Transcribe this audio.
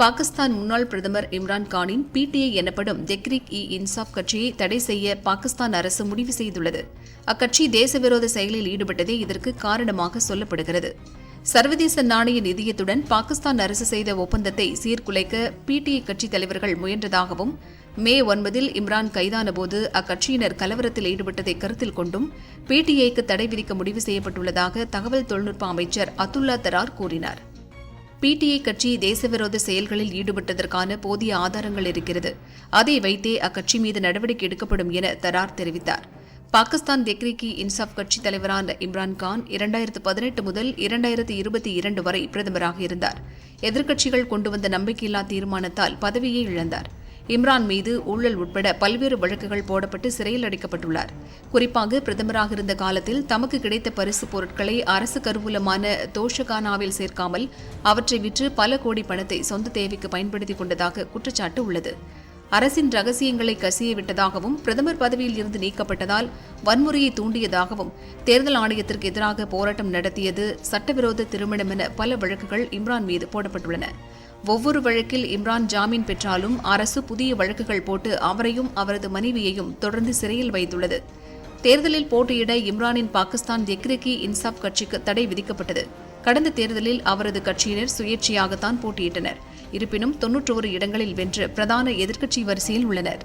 பாகிஸ்தான் முன்னாள் பிரதமர் இம்ரான் கானின் பிடிஐ எனப்படும் தெக்ரிக் இ இன்சாப் கட்சியை தடை செய்ய பாகிஸ்தான் அரசு முடிவு செய்துள்ளது. அக்கட்சி தேசவிரோத செயலில் ஈடுபட்டதே இதற்கு காரணமாக சொல்லப்படுகிறது. சர்வதேச நாணய நிதியத்துடன் பாகிஸ்தான் அரசு செய்த ஒப்பந்தத்தை சீர்குலைக்க பிடிஐ கட்சித் தலைவர்கள் முயன்றதாகவும் மே ஒன்பதில் இம்ரான் கைதானபோது அக்கட்சியினர் கலவரத்தில் ஈடுபட்டதை கருத்தில் கொண்டும் பிடிஐக்கு தடை விதிக்க முடிவு செய்யப்பட்டுள்ளதாக தகவல் தொழில்நுட்ப அமைச்சர் அத்துல்லா தரார் கூறினார். பிடிஐ கட்சி தேசவிரோத செயல்களில் ஈடுபட்டதற்கான போதிய ஆதாரங்கள் இருக்கிறது. அதை வைத்தே அக்கட்சி மீது நடவடிக்கை எடுக்கப்படும் என தரார் தெரிவித்தார். பாகிஸ்தான் தெக்ரிகி இன்சாப் கட்சி தலைவரான இம்ரான்கான் இரண்டாயிரத்து பதினெட்டு முதல் இரண்டாயிரத்து இருபத்தி இரண்டு வரை பிரதமராக இருந்தார். எதிர்க்கட்சிகள் கொண்டு வந்த நம்பிக்கையில்லா தீர்மானத்தால் பதவியை இழந்தார். இம்ரான் மீது ஊழல் உட்பட பல்வேறு வழக்குகள் போடப்பட்டு சிறையில் அடைக்கப்பட்டுள்ளார். குறிப்பாக பிரதமராக இருந்த காலத்தில் தமக்கு கிடைத்த பரிசு பொருட்களை அரசு கருவூலமான தோஷகானாவில் சேர்க்காமல் அவற்றை விற்று பல கோடி பணத்தை சொந்த தேவைக்கு பயன்படுத்திக் கொண்டதாக குற்றச்சாட்டு உள்ளது. அரசின் ரகசியங்களை கசிய விட்டதாகவும் பிரதமர் பதவியில் இருந்து நீக்கப்பட்டதால் வன்முறையை தூண்டியதாகவும் தேர்தல் ஆணையத்திற்கு எதிராக போராட்டம் நடத்தியது சட்டவிரோத திருமணம் என பல வழக்குகள் இம்ரான் மீது போடப்பட்டுள்ளன. ஒவ்வொரு வழக்கில் இம்ரான் ஜாமீன் பெற்றாலும் அரசு புதிய வழக்குகள் போட்டு அவரையும் அவரது மனைவியையும் தொடர்ந்து சிறையில் வைத்துள்ளது. தேர்தலில் போட்டியிட இம்ரானின் பாகிஸ்தான் தெக்ரிகி இன்சாப் கட்சிக்கு தடை விதிக்கப்பட்டது. கடந்த தேர்தலில் அவரது கட்சியினர் சுயேட்சையாகத்தான் போட்டியிட்டனர். இருப்பினும் தொன்னூற்றோரு இடங்களில் வென்று பிரதான எதிர்க்கட்சி வரிசையில் உள்ளனர்.